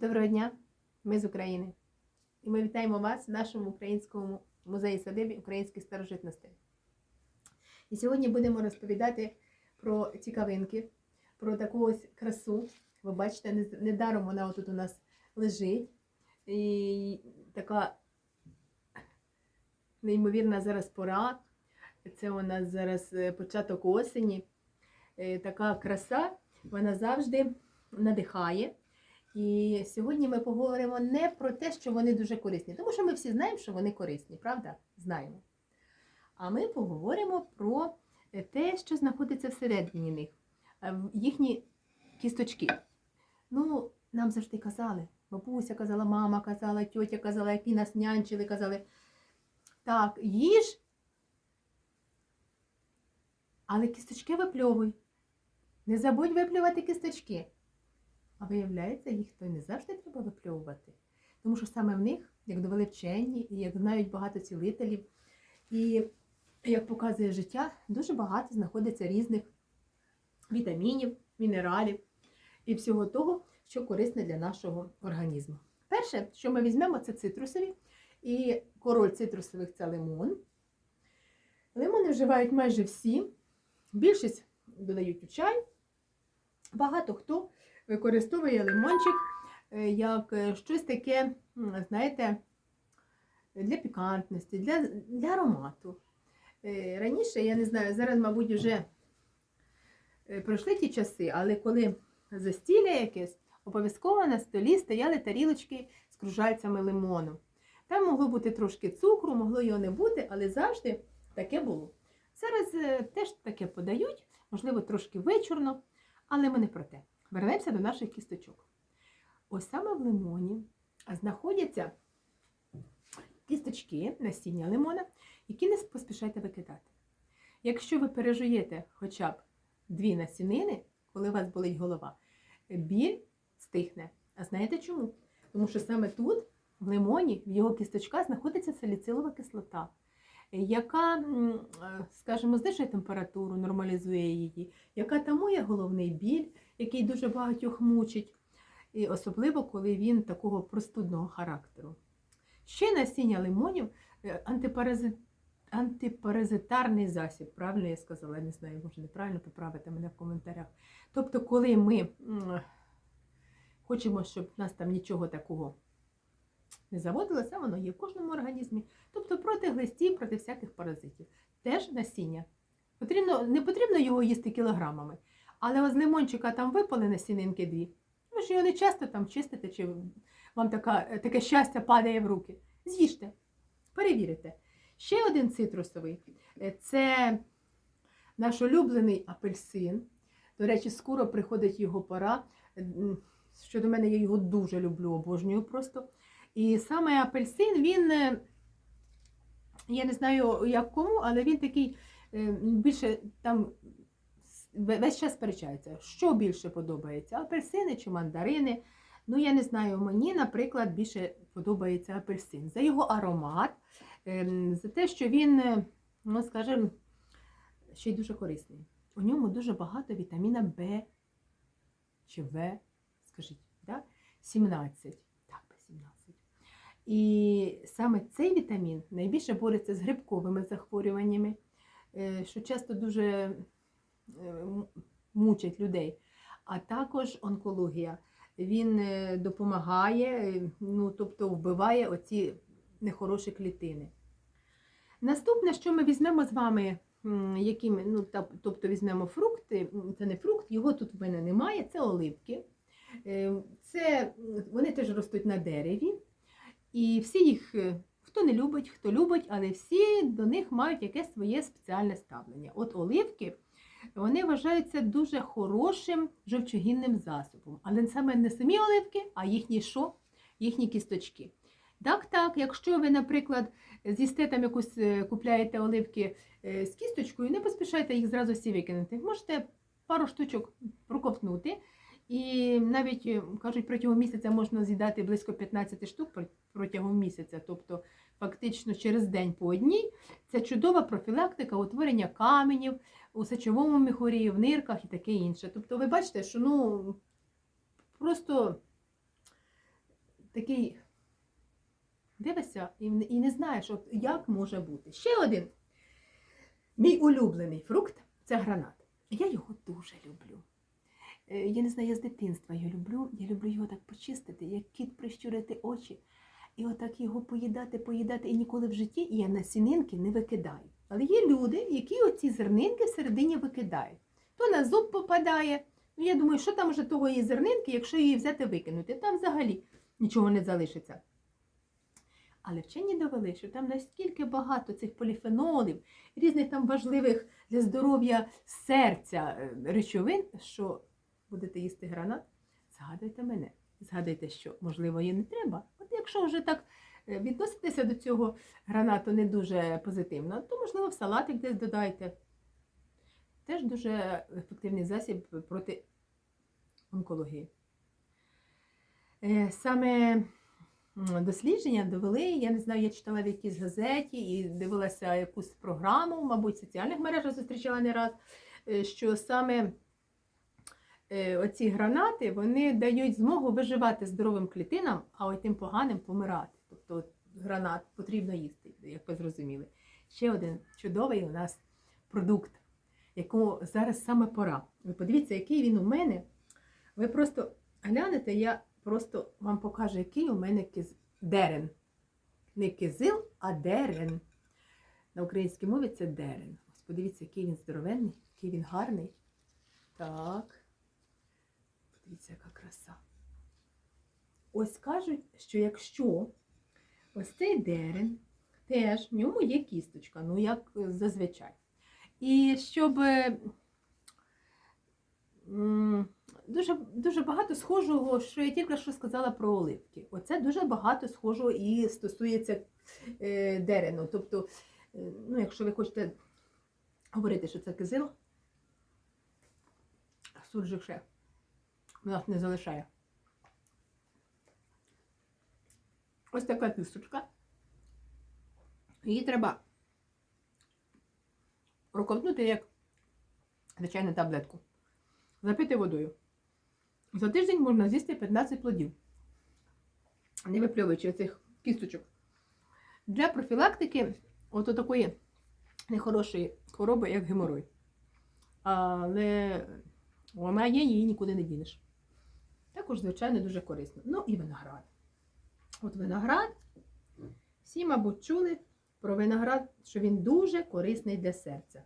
Доброго дня, ми з України. І ми вітаємо вас в нашому українському музеї садибі українських старожитностей. І сьогодні будемо розповідати про цікавинки, про таку ось красу. Ви бачите, не- недаром вона отут у нас лежить. І така неймовірна зараз пора. Це у нас зараз е, початок осені. Е, Така краса, вона завжди надихає. І сьогодні ми поговоримо не про те, що вони дуже корисні, тому що ми всі знаємо, що вони корисні, правда? Знаємо. А ми поговоримо про те, що знаходиться всередині них, е, їхні кісточки. Ну, нам завжди казали, бабуся казала, мама казала, тьотя казала, які нас нянчили, казали. Так, їж, але кісточки випльовуй. Не забудь виплювати кісточки. А виявляється, їх то й не завжди треба випльовувати. Тому що саме в них, як довели вчені, і як знають багато цілителів, і як показує життя, дуже багато знаходиться різних вітамінів, мінералів і всього того, що корисне для нашого організму. Перше, що ми візьмемо, це цитрусові. І король цитрусових це лимон. Лимони вживають майже всі. Більшість додають у чай. Багато хто використовує лимончик е, як е, щось таке, знаєте, для пікантності, для, для аромату. Е, Раніше, я не знаю, зараз, мабуть, вже пройшли ті часи, але коли застілля якесь, обов'язково на столі стояли тарілочки з кружальцями лимону. Там могло бути трошки цукру, могло його не бути, але завжди таке було. Зараз теж таке подають, можливо, трошки вичурно, але ми не про те. Вернемося до наших кісточок. Ось саме в лимоні знаходяться кісточки насіння лимона, які не поспішайте викидати. Якщо ви пережуєте хоча б дві насінини, коли у вас болить голова, біль стихне. А знаєте чому? Тому що саме тут, в лимоні, в його кісточках знаходиться саліцилова кислота, яка, е, скажімо, знижує температуру, нормалізує її, яка тамує головний біль, який дуже багатьох мучить, і особливо, коли він такого простудного характеру. Ще насіння лимонів е, антипаразит, антипаразитарний засіб, правильно я сказала, я не знаю, може неправильно поправити мене в коментарях. Тобто, коли ми хочемо, щоб в нас там нічого такого не заводилося, воно є в кожному організмі. Тобто проти глистів, проти всяких паразитів. Теж насіння. Потрібно, не потрібно його їсти кілограмами. Але з лимончика там випали насінинки дві. Ви ж його не часто там чистите, чи вам така, таке щастя падає в руки. З'їжте, перевірите. Ще один цитрусовий е, це наш улюблений апельсин. До речі, скоро приходить його пора. Щодо мене, я його дуже люблю, обожнюю просто. І саме апельсин, він, е, я не знаю як кому, але він такий е, більше там весь час сперечається, що більше подобається: апельсини чи мандарини. Ну, я не знаю, мені, наприклад, більше подобається апельсин. За його аромат, ем, за те, що він, е, ну, скажімо, ще й дуже корисний. У ньому дуже багато вітаміна Б чи В, скажіть, да? 17. Так, Б17. І саме цей вітамін найбільше бореться з грибковими захворюваннями, е, що часто дуже е, мучать людей. А також онкологія. Він е, допомагає, ну, тобто вбиває оці нехороші клітини. Наступне, що ми візьмемо з вами, якими, ну, тобто візьмемо фрукти, це не фрукт, його тут в мене немає, це оливки. Це, вони теж ростуть на дереві. І всі їх, е, хто не любить, хто любить, але всі до них мають якесь своє спеціальне ставлення. От оливки вони вважаються дуже хорошим жовчогінним засобом. Але саме не самі оливки, а їхні що? Їхні кісточки. Так, так, якщо ви, наприклад, з'їсте там якусь, е, купляєте оливки е, з кісточкою, не поспішайте їх зразу всі викинути. Можете пару штучок проковтнути. І навіть е, кажуть, протягом місяця можна з'їдати близько 15 штук протягом місяця, тобто фактично через день по одній. Це чудова профілактика утворення каменів у сечовому міхурі, в нирках і таке інше. Тобто, ви бачите, що ну просто такий дивишся і, не- знаєш, от як може бути. Ще один мій улюблений фрукт це гранат. Я його дуже люблю. Е, Я не знаю, я з дитинства його люблю. Я люблю його так почистити, як кіт прищурити очі. І отак його поїдати, поїдати. І ніколи в житті я насінинки не викидаю. Але є люди, які оці зернинки всередині викидають. То на зуб попадає. Ну, я думаю, що там вже того є зернинки, якщо її взяти викинути, там взагалі нічого не залишиться. Але вчені довели, що там настільки багато цих поліфенолів, різних там важливих для здоров'я серця е, речовин, що будете їсти гранат, згадуйте мене. Згадуйте, що можливо її не треба. От якщо вже так е, відноситеся до цього гранату не дуже позитивно, то можливо в салатик десь додайте. Теж дуже ефективний засіб проти онкології. Е, Саме дослідження довели, я не знаю, я читала в якійсь газеті і дивилася якусь програму, мабуть, в соціальних мережах зустрічала не раз, е, що саме оці гранати вони дають змогу виживати здоровим клітинам, а тим поганим помирати. Тобто гранат потрібно їсти, як ви зрозуміли. Ще один чудовий у нас продукт, якому зараз саме пора. Ви подивіться, який він у мене. Ви просто глянете, я просто вам покажу, який у мене киз... дерен. Не кизил, а дерен. На українській мові це дерен. Ось подивіться, який він здоровенний, який він гарний. Так. Подивіться, яка краса. Ось кажуть, що якщо ось цей дерен, теж в ньому є кісточка, ну як е, зазвичай. І щоб е, дуже, дуже багато схожого, що я тільки що сказала про оливки. Оце дуже багато схожого і стосується е, дерену. Тобто, ну, якщо ви хочете говорити, що це кизил, суржик ще нас не залишає. Ось така кісточка. Її треба проковтнути як звичайну таблетку. Запити водою. За тиждень можна з'їсти 15 плодів, не випльовуючи цих кісточок. Для профілактики от такої нехорошої хвороби, як геморой. Але вона є, її нікуди не дінеш. Також, звичайно, дуже корисно. Ну і виноград. От виноград, всі, мабуть, чули про виноград, що він дуже корисний для серця.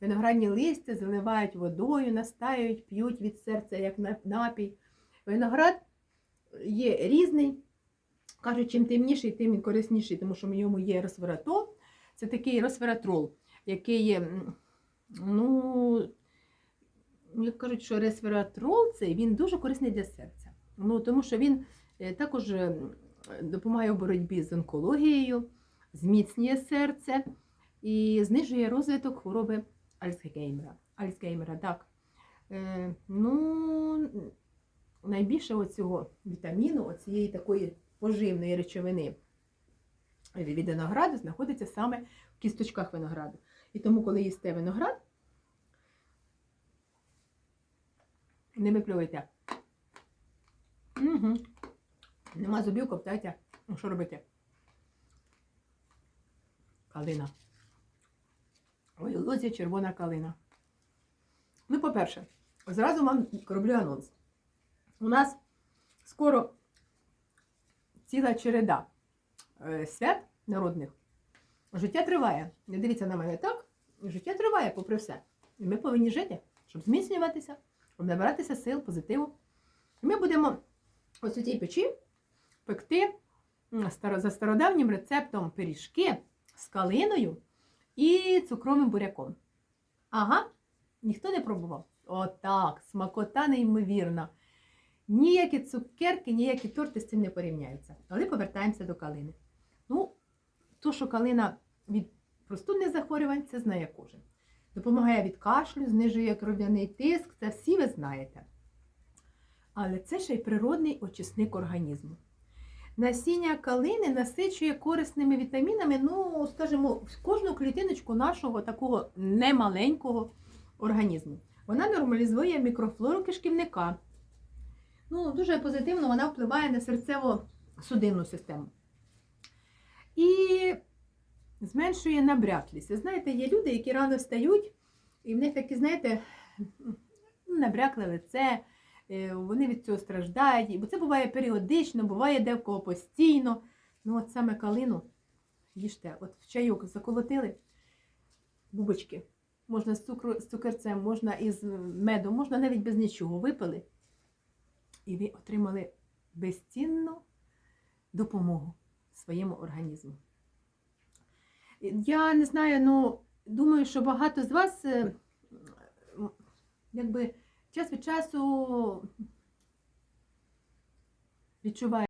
Виноградні листя заливають водою, настаюють, п'ють від серця як напій. Виноград є різний. Кажуть, чим темніший, тим він корисніший, тому що в ньому є ресвератол. Це такий ресвератрол, який є, ну, як кажуть, що ресвератрол цей він дуже корисний для серця. Ну, тому що він е, також е, допомагає у боротьбі з онкологією, зміцнює серце і знижує розвиток хвороби Альцгеймера. Альцгеймера, так. Е, ну, найбільше оцього вітаміну, оцієї такої поживної речовини від винограду знаходиться саме в кісточках винограду. І тому, коли їсте виноград, не виплювайте. Угу. Нема зубів, ковтайте. Ну, що робити? Калина. Ой, лозі червона калина. Ну, по-перше, зразу вам роблю анонс. У нас скоро ціла череда е, свят народних. Життя триває. Не дивіться на мене так. Життя триває, попри все. І ми повинні жити, щоб зміцнюватися, щоб набиратися сил, позитиву. Ми будемо ось у цій печі пекти за стародавнім рецептом пиріжки з калиною і цукровим буряком. Ага, ніхто не пробував. Отак, смакота неймовірна. Ніякі цукерки, ніякі торти з цим не порівняються. Але повертаємося до калини. Ну, то, що калина від простудних захворювань, це знає кожен. Допомагає від кашлю, знижує кров'яний тиск, це всі ви знаєте. Але це ще й природний очисник організму. Насіння калини насичує корисними вітамінами, ну, скажімо, кожну клітиночку нашого такого немаленького організму. Вона нормалізує мікрофлору кишківника. Ну, дуже позитивно вона впливає на серцево судинну систему. І зменшує набряклість. Знаєте, є люди, які рано встають, і в них такі, знаєте, ну, набрякле лице, е, вони від цього страждають. Бо це буває періодично, буває де в кого постійно. Ну, от саме калину їжте, от в чайок заколотили бубочки. Можна з, цукру, з цукерцем, можна із медом, можна навіть без нічого випили. І ви отримали безцінну допомогу своєму організму. Я не знаю, ну думаю, що багато з вас е, якби час від часу відчуває.